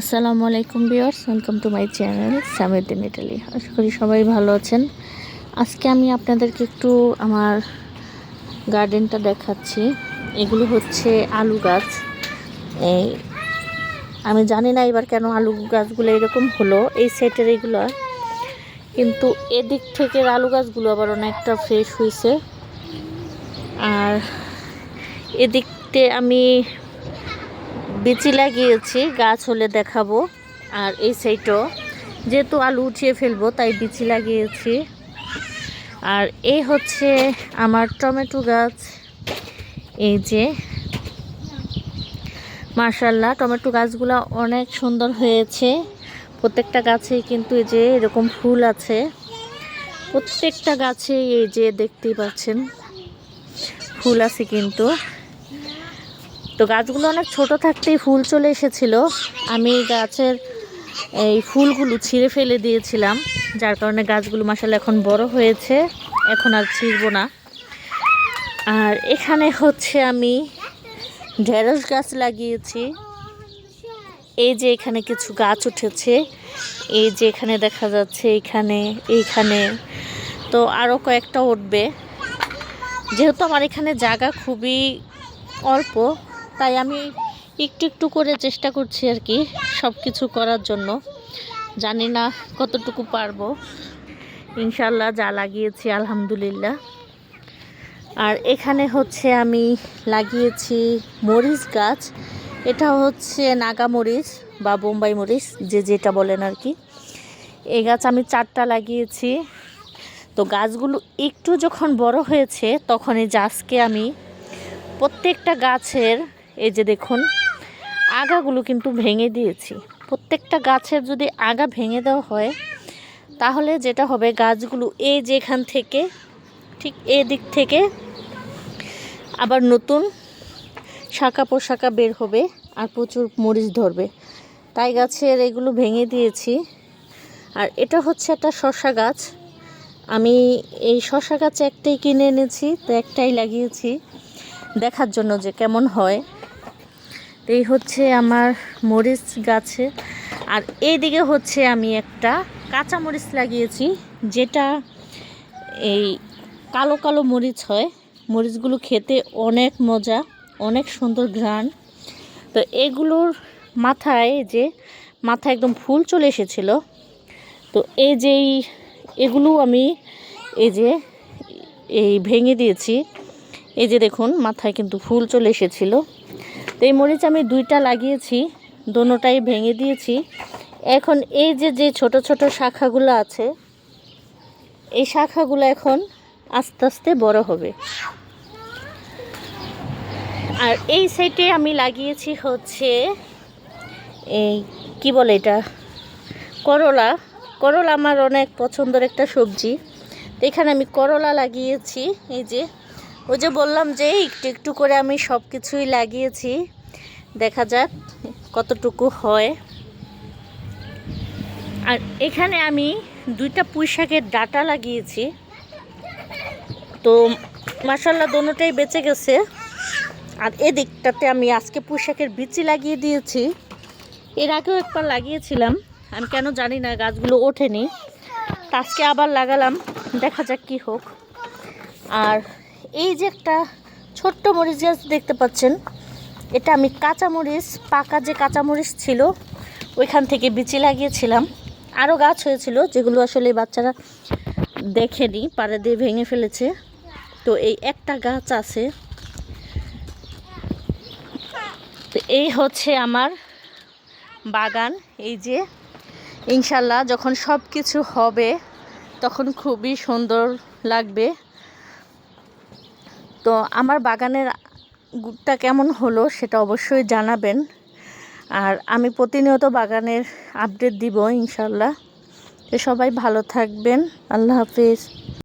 আসসালামু আলাইকুম viewers welcome to my channel Samiuddin Italy. আশা করি সবাই ভালো আছেন। আজকে আমি আপনাদেরকে একটু আমার গার্ডেনটা দেখাচ্ছি। এগুলো হচ্ছে আলু গাছ। এই, আমি জানি না এবার কেন আলু গাছগুলো এরকম হলো, এই সেটের এগুলো। কিন্তু এদিক থেকে আলু গাছগুলো আবার অনেকটা ফ্রেশ হয়েছে আর এদিকতে আমি বিচি লাগিয়েছি, গাছ হলে দেখাবো। আর এই সাইডও, যেহেতু আলু উঠিয়ে ফেলব, তাই বিচি লাগিয়েছি। আর এই হচ্ছে আমার টমেটো গাছ। এই যে মার্শাল্লাহ টমেটো গাছগুলো অনেক সুন্দর হয়েছে। প্রত্যেকটা গাছেই কিন্তু এই যে এরকম ফুল আছে। প্রত্যেকটা গাছে এই যে দেখতেই পাচ্ছেন, ফুল আছে কিন্তু। তো গাছগুলো অনেক ছোট থাকতেই ফুল চলে এসেছিল। আমি গাছের এই ফুলগুলো ছিঁড়ে ফেলে দিয়েছিলাম, যার কারণে গাছগুলো মাসাল এখন বড় হয়েছে। এখন আর ছিঁড়ব না। আর এখানে হচ্ছে আমি ঢেঁড়স গাছ লাগিয়েছি। এই যে এখানে কিছু গাছ উঠেছে, এই যে এখানে দেখা যাচ্ছে এখানে, এইখানে। তো আরও কয়েকটা উঠবে। যেহেতু আমার এখানে জায়গা খুবই অল্প তাই আমি একটু একটু করে চেষ্টা করছি আর কি সব কিছু করার জন্য। জানি না কতটুকু পারব। ইনশাল্লাহ যা লাগিয়েছি, আলহামদুলিল্লাহ। আর এখানে হচ্ছে আমি লাগিয়েছি মরিচ গাছ। এটা হচ্ছে নাগা মরিচ বা বোম্বাই মরিচ, যে যেটা বলেন আর কি। এই গাছ আমি চারটা লাগিয়েছি। তো গাছগুলো একটু যখন বড় হয়েছে তখন এই গাছকে আমি প্রত্যেকটা গাছের এই যে দেখুন, আগাগুলো কিন্তু ভেঙে দিয়েছি। প্রত্যেকটা গাছের যদি আগা ভেঙে দেওয়া হয়, তাহলে যেটা হবে, গাছগুলো এই যেখান থেকে, ঠিক এই দিক থেকে আবার নতুন শাখা পোশাকা বের হবে আর প্রচুর মরিচ ধরবে। তাই গাছের এগুলো ভেঙে দিয়েছি। আর এটা হচ্ছে একটা শশা গাছ। আমি এই শশা গাছ একটাই কিনে এনেছি, তো একটাই লাগিয়েছি। দেখার জন্য যে কেমন হয়। এই হচ্ছে আমার মরিচ গাছে। আর এইদিকে হচ্ছে আমি একটা কাঁচা মরিচ লাগিয়েছি, যেটা এই কালো কালো মরিচ হয়। মরিচগুলো খেতে অনেক মজা, অনেক সুন্দর ঘ্রাণ। তো এগুলোর মাথায় যে, মাথায় একদম ফুল চলে এসেছিল। তো এই যেই এগুলো আমি এই যে এই ভেঙে দিয়েছি। এই যে দেখুন, মাথায় কিন্তু ফুল চলে এসেছিল। তো এই মরিচ আমি দুইটা লাগিয়েছি, দোনোটাই ভেঙে দিয়েছি। এখন এই যে যে ছোট ছোট শাখাগুলো আছে, এই শাখাগুলো এখন আস্তে আস্তে বড় হবে। আর এই সাইডে আমি লাগিয়েছি হচ্ছে এই কি বলে এটা? করলা। করলা আমার অনেক পছন্দের একটা সবজি। তো এখানে আমি করলা লাগিয়েছি, এই যে ওই যে বললাম যে একটু একটু করে আমি সব কিছুই লাগিয়েছি। দেখা যাক কতটুকু হয়। আর এখানে আমি দুইটা পুঁই শাকের ডাটা লাগিয়েছি। তো মাসাল্লাহ দোনোটাই বেঁচে গেছে। আর এদিকটাতে আমি আজকে পুঁই শাকের বিচি লাগিয়ে দিয়েছি। এর আগেও একবার লাগিয়েছিলাম। আমি কেন জানি না, গাছগুলো ওঠেনি। আজকে আবার লাগালাম। দেখা যাক কি হোক। আর এই যে একটা ছোট্ট মরিচ গাছ দেখতে পাচ্ছেন, এটা আমি কাঁচামরিচ পাকা যে কাঁচামরিচ ছিল, ওইখান থেকে বিচি লাগিয়েছিলাম। আরও গাছ হয়েছিল যেগুলো আসলে বাচ্চারা দেখেনি, পাড়া দিয়ে ভেঙে ফেলেছে। তো এই একটা গাছ আছে। তো এই হচ্ছে আমার বাগান। এই যে ইনশাল্লাহ যখন সব কিছু হবে, তখন খুবই সুন্দর লাগবে। তো আমার বাগানের গুড়টা কেমন হলো সেটা অবশ্যই জানাবেন। আর আমি প্রতিনিয়ত বাগানের আপডেট দিব ইনশাল্লাহ সবাই ভালো থাকবেন। আল্লাহ হাফিজ।